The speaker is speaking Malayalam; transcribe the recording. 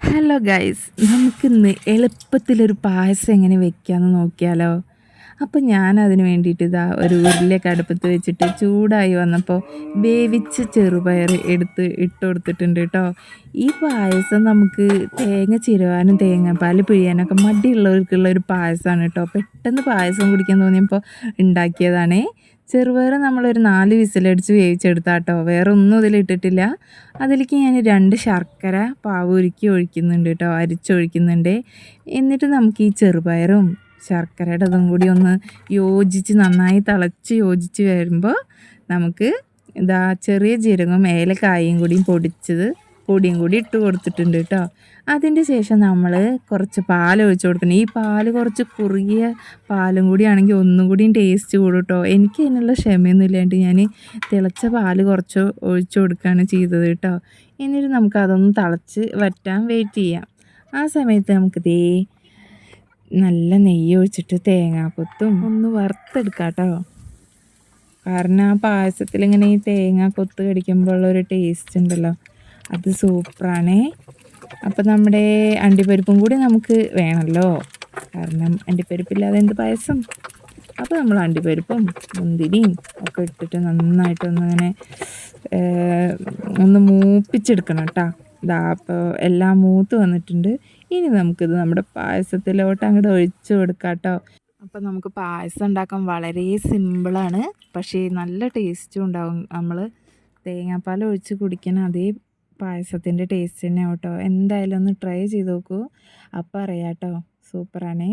ഹലോ ഗൈസ് നമുക്കിന്ന് എളുപ്പത്തിലൊരു പായസം എങ്ങനെ വെക്കാമെന്ന് നോക്കിയാലോ? അപ്പോൾ ഞാൻ അതിന് വേണ്ടിയിട്ട് ഇതാ ഒരു ഉരുളിയൊക്കെ അടുപ്പത്ത് വെച്ചിട്ട് ചൂടായി വന്നപ്പോൾ വേവിച്ച ചെറുപയർ എടുത്ത് ഇട്ട് കൊടുത്തിട്ടുണ്ട് കേട്ടോ. ഈ പായസം നമുക്ക് തേങ്ങ ചിരവാനും തേങ്ങാപ്പാൽ പിഴിയാനൊക്കെ മടിയുള്ളവർക്കുള്ള ഒരു പായസമാണ് കേട്ടോ. പെട്ടെന്ന് പായസം കുടിക്കാൻ തോന്നിയപ്പോൾ ഉണ്ടാക്കിയതാണേ. ചെറുപയർ നമ്മളൊരു നാല് വിസിലടിച്ച് വേവിച്ചെടുത്താട്ടോ. വേറെ ഒന്നും ഇതിലിട്ടിട്ടില്ല അതിലേക്ക് ഞാൻ രണ്ട് ശർക്കര പാവ് ഉരുക്കി ഒഴിക്കുന്നുണ്ട് കേട്ടോ. അരിച്ചൊഴിക്കുന്നുണ്ട്. എന്നിട്ട് നമുക്ക് ഈ ചെറുപയറും ശർക്കരയുടെ അതും കൂടി ഒന്ന് യോജിച്ച് നന്നായി തിളച്ച് യോജിച്ച് വരുമ്പോൾ നമുക്ക് ഇതാ ചെറിയ ജീരകവും ഏലക്കായും കൂടിയും പൊടിച്ചത് പൊടിയും കൂടി ഇട്ട് കൊടുത്തിട്ടുണ്ട് കേട്ടോ. അതിന്റെ ശേഷം നമ്മൾ കുറച്ച് പാൽ ഒഴിച്ച് കൊടുക്കണം. ഈ പാൽ കുറച്ച് കുറുകിയ പാലും കൂടി ആണെങ്കിൽ ഒന്നും കൂടിയും ടേസ്റ്റ് കൂടും കേട്ടോ. എനിക്ക് അതിനുള്ള ക്ഷമയൊന്നും ഇല്ലാണ്ട് ഞാൻ തിളച്ച പാൽ കുറച്ച് ഒഴിച്ച് കൊടുക്കുകയാണ് ചെയ്തത് കേട്ടോ. എന്നിട്ട് നമുക്ക് അതൊന്ന് തിളച്ച് വറ്റാൻ വെയിറ്റ് ചെയ്യാം. ആ സമയത്ത് നമുക്ക് ദേ നല്ല നെയ്യ് ഒഴിച്ചിട്ട് തേങ്ങാക്കൊത്തും ഒന്ന് വറുത്തെടുക്കാം കേട്ടോ. കാരണം ആ പായസത്തിൽ ഇങ്ങനെ ഈ തേങ്ങ കൊത്ത് കടിക്കുമ്പോൾ ഒരു ടേസ്റ്റ് ഉണ്ടല്ലോ. അത് സൂപ്പറാണേ. അപ്പോൾ നമ്മുടെ അണ്ടിപ്പരിപ്പും കൂടി നമുക്ക് വേണമല്ലോ കാരണം അണ്ടിപ്പരിപ്പില്ലാതെ എന്ത് പായസം? അപ്പോൾ നമ്മൾ അണ്ടിപ്പരിപ്പും മുന്തിരിയും ഒക്കെ ഇട്ടിട്ട് നന്നായിട്ടൊന്ന് അങ്ങനെ ഒന്ന് മൂപ്പിച്ചെടുക്കണം കേട്ടോ. ഇതാ അപ്പോൾ എല്ലാം മൂത്ത് വന്നിട്ടുണ്ട്. ഇനി നമുക്കിത് നമ്മുടെ പായസത്തിലോട്ട് അങ്ങോട്ട് ഒഴിച്ചു കൊടുക്കാം കേട്ടോ. അപ്പോൾ നമുക്ക് പായസം ഉണ്ടാക്കാൻ വളരെ സിമ്പിളാണ്. പക്ഷേ നല്ല ടേസ്റ്റും ഉണ്ടാവും. നമ്മൾ തേങ്ങാപ്പാൽ ഒഴിച്ച് കുടിക്കണം അതേ പായസത്തിന്റെ ടേസ്റ്റ് തന്നെ കേട്ടോ. എന്തായാലും ഒന്ന് ട്രൈ ചെയ്ത് നോക്കൂ. അപ്പം അറിയാം കേട്ടോ സൂപ്പറാണേ